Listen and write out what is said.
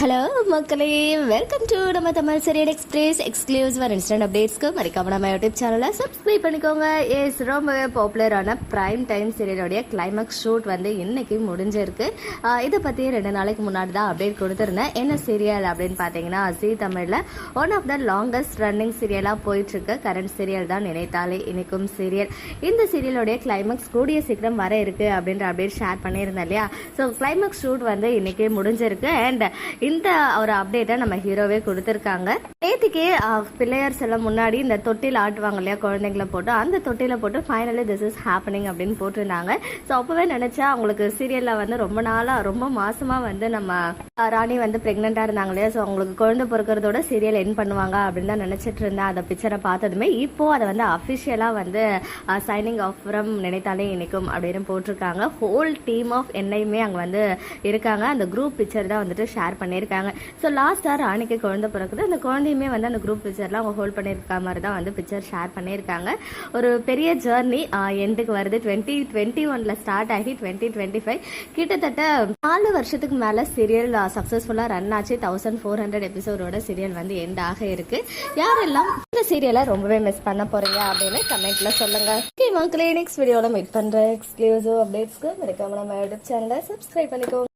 Hello மக்களே. Welcome to நம்ம Tamil serial express exclusive instant அப்டேட்ஸ்க்கு மறக்காம நம்ம யூடியூப் சேனலை சப்ஸ்கிரைப் பண்ணிக்கோங்க. எஸ் ரொம்பவே பாப்புலரான ப்ரைம் டைம் சீரியலோடைய கிளைமேக்ஸ் ஷூட் வந்து இன்னைக்கு முடிஞ்சிருக்கு. இதை பற்றி ரெண்டு நாளைக்கு முன்னாடி தான் அப்டேட் கொடுத்துருந்தேன். என்ன சீரியல் அப்படின்னு பார்த்தீங்கன்னா ஜி தமிழில் one of the longest running சீரியலாக போயிட்டுருக்கு. கரண்ட் சீரியல் தான் நினைத்தாலே இனிக்கும் சீரியல் இந்த சீரியலோடைய கிளைமேக்ஸ் கூடிய சீக்கிரம் வர இருக்குது அப்படின்ற அப்டேட் ஷேர் பண்ணியிருந்தேன் இல்லையா? ஸோ கிளைமேக்ஸ் ஷூட் வந்து இன்னைக்கு முடிஞ்சிருக்கு. அண்ட் இந்த ஒரு அப்டேட்டை நம்ம ஹீரோவே கொடுத்துருக்காங்க. நேற்றுக்கே பிள்ளையார் எல்லாம் முன்னாடி இந்த தொட்டில் ஆட்டுவாங்க இல்லையா குழந்தைங்களை போட்டு அந்த தொட்டில போட்டு ஃபைனலி திஸ் இஸ் ஹேப்பனிங் அப்படின்னு போட்டிருந்தாங்க. ஸோ அப்போவே நினச்சா அவங்களுக்கு சீரியலில் வந்து ரொம்ப நாளாக ரொம்ப மாசமாக வந்து நம்ம ராணி வந்து ப்ரெக்னெண்ட்டாக இருந்தாங்க இல்லையா ஸோ அவங்களுக்கு குழந்தை பிறக்கிறதோட சீரியல் என் பண்ணுவாங்க அப்படின்னு தான் நினச்சிட்டு இருந்தேன். அந்த பிக்சரை பார்த்ததுமே இப்போ அதை வந்து அஃபிஷியலாக வந்து சைனிங் ஆஃப் ஃப்ரம் நினைத்தாலே இணைக்கும் அப்படின்னு போட்டிருக்காங்க. ஹோல் டீம் ஆஃப் என்னையுமே அங்கே வந்து இருக்காங்க. அந்த குரூப் பிக்சர் தான் வந்துட்டு ஷேர் பண்ணி பண்ணியிருக்காங்க. ஸோ லாஸ்ட்டாக ராணிக்கு குழந்தை பிறக்குது. அந்த குழந்தையுமே வந்து அந்த குரூப் பிக்சர்லாம் அவங்க ஹோல்ட் பண்ணியிருக்க மாதிரி தான் வந்து பிக்சர் ஷேர் பண்ணியிருக்காங்க. ஒரு பெரிய ஜேர்னி எண்டுக்கு வருது. டுவெண்ட்டி டுவெண்ட்டி ஒனில் ஸ்டார்ட் ஆகி டுவெண்ட்டி டுவெண்ட்டி ஃபைவ் கிட்டத்தட்ட நாலு வருஷத்துக்கு மேலே சீரியல் சக்ஸஸ்ஃபுல்லாக ரன் ஆச்சு. தௌசண்ட் ஃபோர் ஹண்ட்ரட் எபிசோடோட சீரியல் வந்து எண்ட் ஆக இருக்கு. யாரெல்லாம் இந்த சீரியலை ரொம்பவே மிஸ் பண்ண போறீங்க அப்படின்னு கமெண்ட்ல சொல்லுங்க. ஓகே மக்களே நெக்ஸ்ட் வீடியோவில் மீட் பண்ணுற எக்ஸ்க்ளூசிவ் அப்டேட்ஸ்க்கு மறக்காம நம்ம யூடியூப் சேனலை சப்ஸ்கிரைப் பண்ணிக்கோங்க.